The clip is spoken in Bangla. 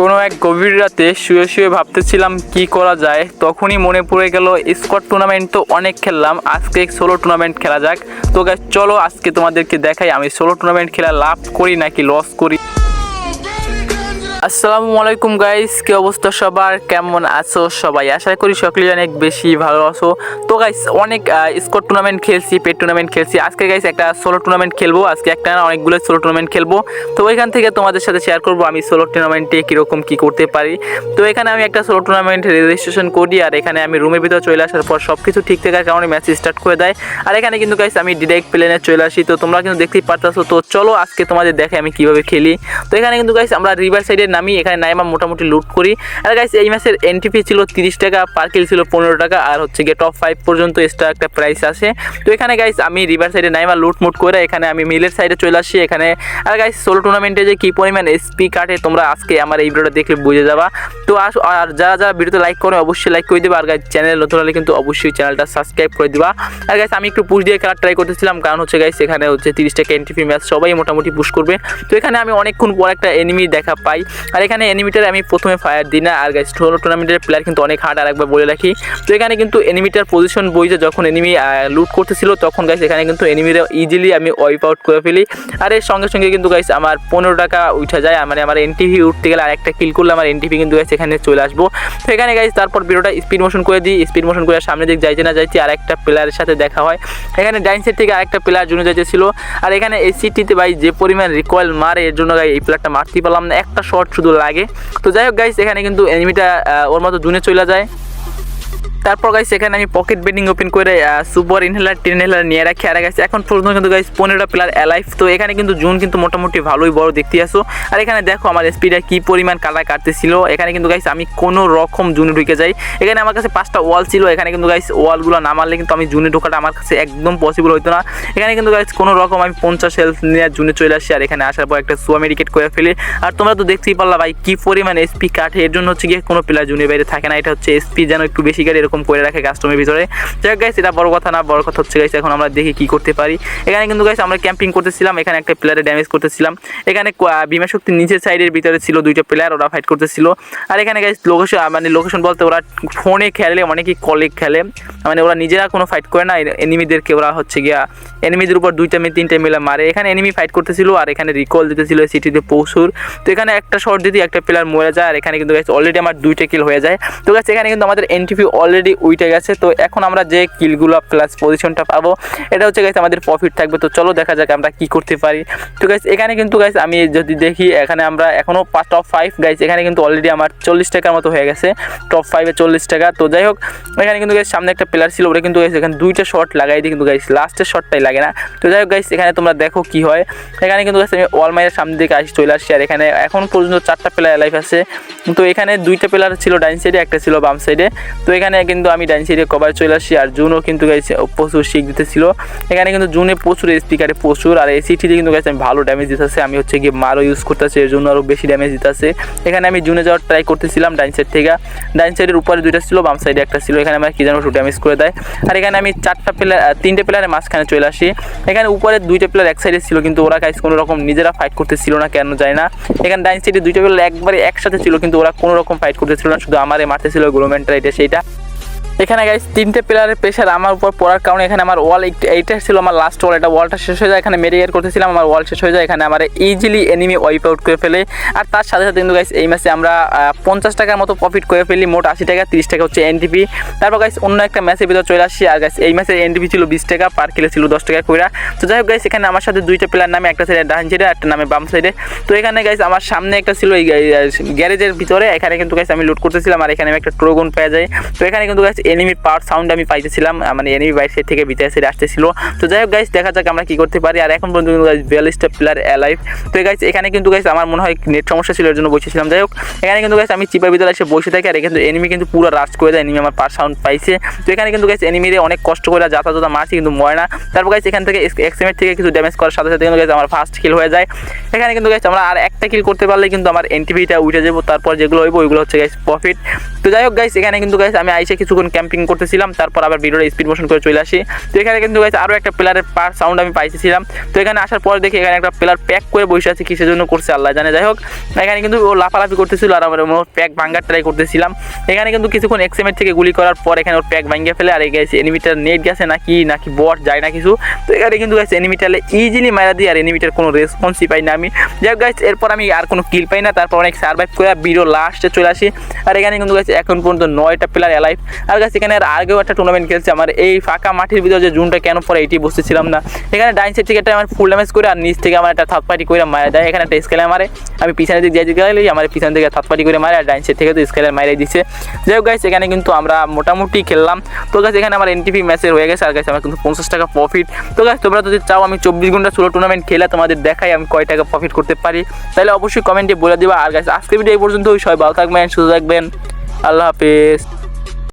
কোনো এক গভীর রাতে শুয়ে শুয়ে ভাবতেছিলাম কি করা যায়। তখনই মনে পড়ে গেল, স্কোয়াড টুর্নামেন্ট তো অনেক খেললাম। আজকে সোলো টুর্নামেন্ট খেলা যাক। তো চলো আজকে তোমাদেরকে দেখাই আমি সোলো টুর্নামেন্ট খেলা লাভ করি নাকি লস করি। আসসালামু আলাইকুম গাইস কি অবস্থা সবার? কেমন আছো সবাই? আশা করি সকলেই অনেক বেশি ভালো আছো। তো গাইস অনেক স্কোর টুর্নামেন্ট খেলছি পেট টুর্নামেন্ট খেলছি। আজকে গাইস একটা সোলো টুর্নামেন্ট খেলব। আজকে একটা না, অনেকগুলো সোলো টুর্নামেন্ট খেলব। তো, ওইখান থেকে তোমাদের সাথে শেয়ার করব আমি সোলো টুর্নামেন্টে কীরকম কী করতে পারি। তো, এখানে আমি একটা সোলো টুর্নামেন্ট রেজিস্ট্রেশন করি আর এখানে আমি রুমের ভিতরে চলে আসার পর সব কিছু ঠিক থাকার কারণে ম্যাচ স্টার্ট করে দেয়। আর এখানে কিন্তু গাইস আমি ডিরেক্ট প্লেনে চলে আসি। তো, তোমরা কিন্তু দেখতেই পারতেছো। তো, চলো আজকে তোমাদের দেখে আমি কীভাবে খেলি। তো, এখানে কিন্তু গাইস আমরা রিভার সাইডে নামি এখানে নাইমা মোটামুটি লুট করি। আর গাইস এই ম্যাচের এনটিপি ছিল তিরিশ টাকা পার কিল ছিল পনেরো টাকা, আর হচ্ছে গিয়ে টপ ফাইভ পর্যন্ত এক্সট্রা একটা প্রাইস আসে তো এখানে গাইস আমি রিভার সাইডে নাইমা লুট মুট করে এখানে আমি মিলের সাইডে চলে আসি এখানে। আর গাইস সোলো টুর্নামেন্টে যে কী পরিমাণ এসপি কাটে তোমরা আজকে আমার এই ভিডিওটা দেখলে বুঝে যাবা। তো আস, আর যারা যারা ভিডিওতে লাইক করে অবশ্যই লাইক করে দেবা। আর গাইস চ্যানেল নতুন হলে কিন্তু অবশ্যই চ্যানেলটা সাবস্ক্রাইব করে দিবা। আর গাইস আমি একটু পুশ দিয়ে খেলার ট্রাই করতেছিলাম, কারণ হচ্ছে গাইস এখানে হচ্ছে তিরিশ টাকা এনটিপি ম্যাচ সবাই মোটামুটি পুশ করবে। তো এখানে আমি অনেকক্ষণ পর একটা এনিমি দেখা পাই। আর এখানে এনিমিটার আমি প্রথমে ফায়ার দিই না। আর ষোলো টুর্নামেন্টের প্লেয়ার কিন্তু অনেক হার্ড আর একবার বলে রাখি। তো এখানে কিন্তু এনিমিটার পজিশন বইছে, যখন এনিমি লুট করতেছিল, তখন গাইস এখানে কিন্তু এনিমিরা ইজিলি আমি ওয়াইপ আউট করে ফেলি। আর এর সঙ্গে সঙ্গে কিন্তু গাইস আমার পনেরো টাকা উঠে যায়। মানে আমার এনটিভি উঠতে গেলে আর একটা কিল করলে আমার এনটিভি কিন্তু গাইস এখানে চলে আসব। তো এখানে গাইস তারপর ভিডিওটা স্পিড মোশন করে দিই। স্পিড মোশন করে সামনে দিক যাইতে না যাইতে আর একটা প্লেয়ারের সাথে দেখা হয়। এখানে ডাইন সাইড থেকে আরেকটা প্লেয়ার জুনে যাইতেছিল। আর এখানে এই সিটিতে ভাই, যে পরিমাণ রিকয়েল মারে, এর জন্য গাই এই প্লেয়ারটা মারতে পারলাম না। একটা শট শুধু লাগে। তো যাই হোক গাইস এখানে কিন্তু এনিমিটা ওর মতো জুনে চলে যায়। তারপর গাইস এখানে আমি পকেট বেডিং ওপেন করে সুপার ইনহেলার টেন ইনহেলার নিয়ে রাখি। আর গাইস এখন পর্যন্ত কিন্তু গাইস পনেরোটা প্লেয়ার অ্যালাইভ তো এখানে কিন্তু জুন কিন্তু মোটামুটি ভালোই বড় দেখতে আসো আর এখানে দেখো আমার স্পিডটা কি পরিমাণ কাটা কাটতেছিল। এখানে কিন্তু গাইস আমি কোনো রকম জুনে ঢুকে যাই। এখানে আমার কাছে পাঁচটা ওয়াল ছিল। এখানে কিন্তু গাইস ওয়ালগুলো না মারলে কিন্তু আমি জুনে ঢোকাটা আমার কাছে একদম পসিবল হতো না। এখানে কিন্তু গাইস কোনো রকম আমি পঞ্চাশ হেলথ নিয়ে জুনে চলে আসি। আর এখানে আসার পর একটা সোয়া মেডিকেট করে ফেলি। আর তোমরা তো দেখতেই পারলা ভাই, কি পরিমাণ এসপি কাটে। এর জন্য হচ্ছে গিয়ে কোনো প্লেয়ার জুনের বাইরে থাকে না। এটা হচ্ছে এসপি যেন একটু বেশি কাটে এরকম করে রাখে কাস্টমের ভিতরে। যাই গাইস এটা বড় কথা না, বড় কথা হচ্ছে গাইস এখন আমরা দেখি কি করতে পারি। এখানে কিন্তু গাইস আমরা ক্যাম্পিং করতেছিলাম, এখানে একটা প্লেয়ারে ড্যামেজ করতেছিলাম। এখানে বিমা শক্তির নিচের সাইডের ভিতরে ছিল, দুইটা প্লেয়ার ওরা ফাইট করতেছিল। আর এখানে গাইস লোকেশন মানে লোকেশন বলতে ওরা ফোনে খেলে, অনেকেই কলে খেলে। মানে ওরা নিজেরা কোনো ফাইট করে না। এনিমিদেরকে ওরা হচ্ছে গিয়া এনিমিদের উপর দুইটা মেয়ে তিনটে মিলে মারে। এখানে এনিমি ফাইট করতেছিল আর এখানে রিকল দিতেছিল সিটিতে পৌঁছুর তো এখানে একটা শর্ট দিতে একটা প্লেয়ার মরে যায় আর এখানে কিন্তু গাইস অলরেডি আমার দুইটা কিল হয়ে যায়। তো গাছ এখানে কিন্তু আমাদের এনটিপি অলরেডি উইটে গেছে। তো এখন আমরা যে কিলগুলো প্লাস পজিশনটা পাবো, এটা হচ্ছে গাইস আমাদের প্রফিট থাকবে। তো চলো দেখা যাক আমরা কি করতে পারি। তো গাইস এখানে কিন্তু গাইস আমি যদি দেখি, এখানে আমরা এখনও পাঁচ টপ ফাইভ গাইস এখানে কিন্তু অলরেডি আমার চল্লিশ টাকার মতো হয়ে গেছে। টপ ফাইভে চল্লিশ টাকা। তো যাই হোক, এখানে কিন্তু গাইস সামনে একটা প্লেয়ার ছিল ওরা কিন্তু গাইস এখানে দুইটা শট লাগাই দিই কিন্তু গাইস লাস্টের শটটাই লাগে না। তো যাই হোক গাইস এখানে তোমরা দেখো কি হয়। এখানে কিন্তু গাইস আমি ওয়াল মাইয়ের সামনে দিকে আসি, চলে আসছি আর এখানে এখন পর্যন্ত চারটা প্লেয়ার লাইফ আছে। তো এখানে দুইটা প্লেয়ার ছিল ডাইন সাইডে একটা ছিল বাম সাইডে তো এখানে কিন্তু আমি ডাইন সাইডে কভার চলে আসছি আর জুনও কিন্তু গাইছে প্রচুর শিখ দিতেছিল। এখানে কিন্তু জুনে প্রচুর স্পিকারে প্রচুর, আর এই সিটিতে কিন্তু গাইছে আমি ভালো ড্যামেজ দিতেছে। আমি হচ্ছে গিয়ে মারও ইউজ করতেছি, এর জন্য আরও বেশি ড্যামেজ দিতেছে। এখানে আমি জুনে যাওয়ার ট্রাই করতেছিলাম ডাইন সাইড থেকে। ডাইন সাইডের উপরে দুইটা ছিল, বাম সাইডে একটা ছিল। এখানে আমার কি জানো ড্যামেজ করে দেয়। আর এখানে আমি চারটা প্লেয়ার তিনটে প্লেয়ারের মাঝখানে চলে আসি। এখানে উপরে দুইটা প্লেয়ার এক সাইডে ছিল, কিন্তু ওরা গাইস কোনো রকম নিজেরা ফাইট করতেছিল না, কেন যায় না। এখানে ডাইন সাইডে দুইটা প্লেয়ার একবারে একসাথে ছিল, কিন্তু ওরা কোনো রকম ফাইট করতেছিল না, শুধু আমারে মারতেছিল গ্লোমেন্টার এটা সেইটা। এখানে গাইস তিনটে প্লেয়ারের প্রেশার আমার উপর পড়ার কারণে এখানে আমার ওয়াল এইটা ছিল আমার লাস্ট ওয়াল এটা ওয়ালটা শেষ হয়ে যায়, এখানে মেডিকেট করতেছিলাম, আমার ওয়াল শেষ হয়ে যায়, এখানে আমার ইজিলি এনিমি ওয়াইপ আউট করে ফেলে। আর তার সাথে সাথে কিন্তু গাইস এই মাসে আমরা পঞ্চাশ টাকার মতো প্রফিট করে ফেলি, মোট আশি টাকা, তিরিশ টাকা হচ্ছে এনটিপি তারপর গাইস অন্য একটা ম্যাচের ভিতরে চলে আসি আর গাইস এই মাসের এনটিপি ছিল বিশ টাকা পার কিলো ছিল দশ টাকা কইরা। তো যাই হোক গাইস এখানে আমার সাথে দুইটা প্লেয়ার নামে, একটা সাইডে ডান সাইডে একটা নামে বাম সাইডে তো এখানে গাইস আমার সামনে একটা ছিল এই গ্যারেজের ভিতরে, এখানে কিন্তু গাইস আমি লুট করতেছিলাম, আর এখানে আমি একটা ট্রোগন পেয়ে যাই তো এখানে কিন্তু গাইস এনিমি পাওয়ার সাউন্ড আমি পাইতেছিলাম মানে এনিমি বাইর সাইড থেকে ভিতরে সাইড আসতেছিল। তো যাই হোক গাইস দেখা যাক আমরা কি করতে পারি। আর এখন পর্যন্ত গাইস বিয়াল্লিশটা প্লেয়ার অ্যালাইভ তো গাইস এখানে কিন্তু গাইস আমার মনে হয় নেট সমস্যা ছিল এর জন্য বসেছিলাম। যাই হোক, এখানে কিন্তু গাইস আমি চিপার ভিতরে এসে বসে থাকি, আর এখানে এনিমি কিন্তু পুরো রাশ করে দেয় এনিমি আমার পার সাউন্ড পাইছে। তো এখানে কিন্তু গাইস এনিমিরে অনেক কষ্ট করে যাতা যাতা মারছি, কিন্তু মরে না। তারপর গাইস এখান থেকে এক্সএমের থেকে কিছু ড্যামেজ করার সাথে সাথে কিন্তু গাইস আমার ফার্স্ট কিল হয়ে যায়। এখানে কিন্তু গাইস আমরা আর একটা কিল করতে পারলে কিন্তু আমার এনটিভিটা উঠে যাব। তারপর যেগুলো হইব, ওইগুলো হচ্ছে গাইস প্রফিট তো যাই হোক গাইস এখানে কিন্তু গাইস আমি আইসে কিছুক্ষণ ক্যাম্পিং করতেছিলাম, তারপর আবার ভিডিওটা স্পিড মোশন করে চলে আসি। তো এখানে কিন্তু গাইস আরও একটা প্লেয়ারের পার সাউন্ড আমি পাইছিলাম তো এখানে আসার পর দেখি এখানে একটা প্লেয়ার প্যাক করে বসে আছে, কিসের জন্য করছে আল্লাহ জানে। যাই হোক, এখানে কিন্তু ও লাফালাফি করতেছিল আর আমরা প্যাক ভাঙ্গার ট্রাই করতেছিলাম। এখানে কিন্তু কিছুক্ষণ এক্সএমের থেকে গুলি করার পর এখানে ওর প্যাক ভাঙ্গে ফেলে, আর এই গেছে এনিমিটার নেট গেছে নাকি নাকি বট যায় না কিছু। তো এখানে কিন্তু গাইছে এনিমিটারে ইজিলি মারা দিই, আর এনিমিটার কোনো রেসপন্সই পাই না আমি। যাই হোক গাইস এরপর আমি আর কোনো কিল পাই না, তারপর অনেক সার্ভাইভ করে ভিডিও লাস্টে চলে আসি। আর এখানে কিন্তু গাইছে এখন পর্যন্ত নয়টা প্লেয়ার অ্যালাইভ আর গাছ এখানে আগেও একটা টুর্নামেন্ট খেলছে আমার। এই ফাঁকা মাঠের ভিতরে যে জুনটা কেন পরে এটি বুঝতেছিলাম না। এখানে ডাইন সাইড থেকে একটা আমার ফুল ড্যামেজ করে আর নিচ থেকে আমার একটা থার্ড পার্টি করে মারা দেয় এখানে একটা স্কেলে মারে। আমি পিছনের দিকে যাই গেলে আমার পিছন থেকে থার্ড পার্টি করে মারে আর ডাইন সাইড থেকে তো স্কেলে মারে দিচ্ছে যাই হোক গাইস এখানে কিন্তু আমরা মোটামুটি খেললাম। তো গাছ এখানে আমার এনটিপি ম্যাচের হয়ে গেছে। আর গাছ আমার কিন্তু পঞ্চাশ টাকা প্রফিট তো গাছ তোমরা যদি চাও আমি চব্বিশ ঘণ্টা ষোলো টুর্নামেন্ট খেলে তোমাদের দেখাই আমি কয় টাকা প্রফিট করতে পারি। তাহলে অবশ্যই কমেন্টে বলে দিবা। আর গাছ আজকে ভিডিও এই পর্যন্ত সবাই ভালো থাকবেন, সুস্থ থাকবেন। আল্লাহ হাফেজ।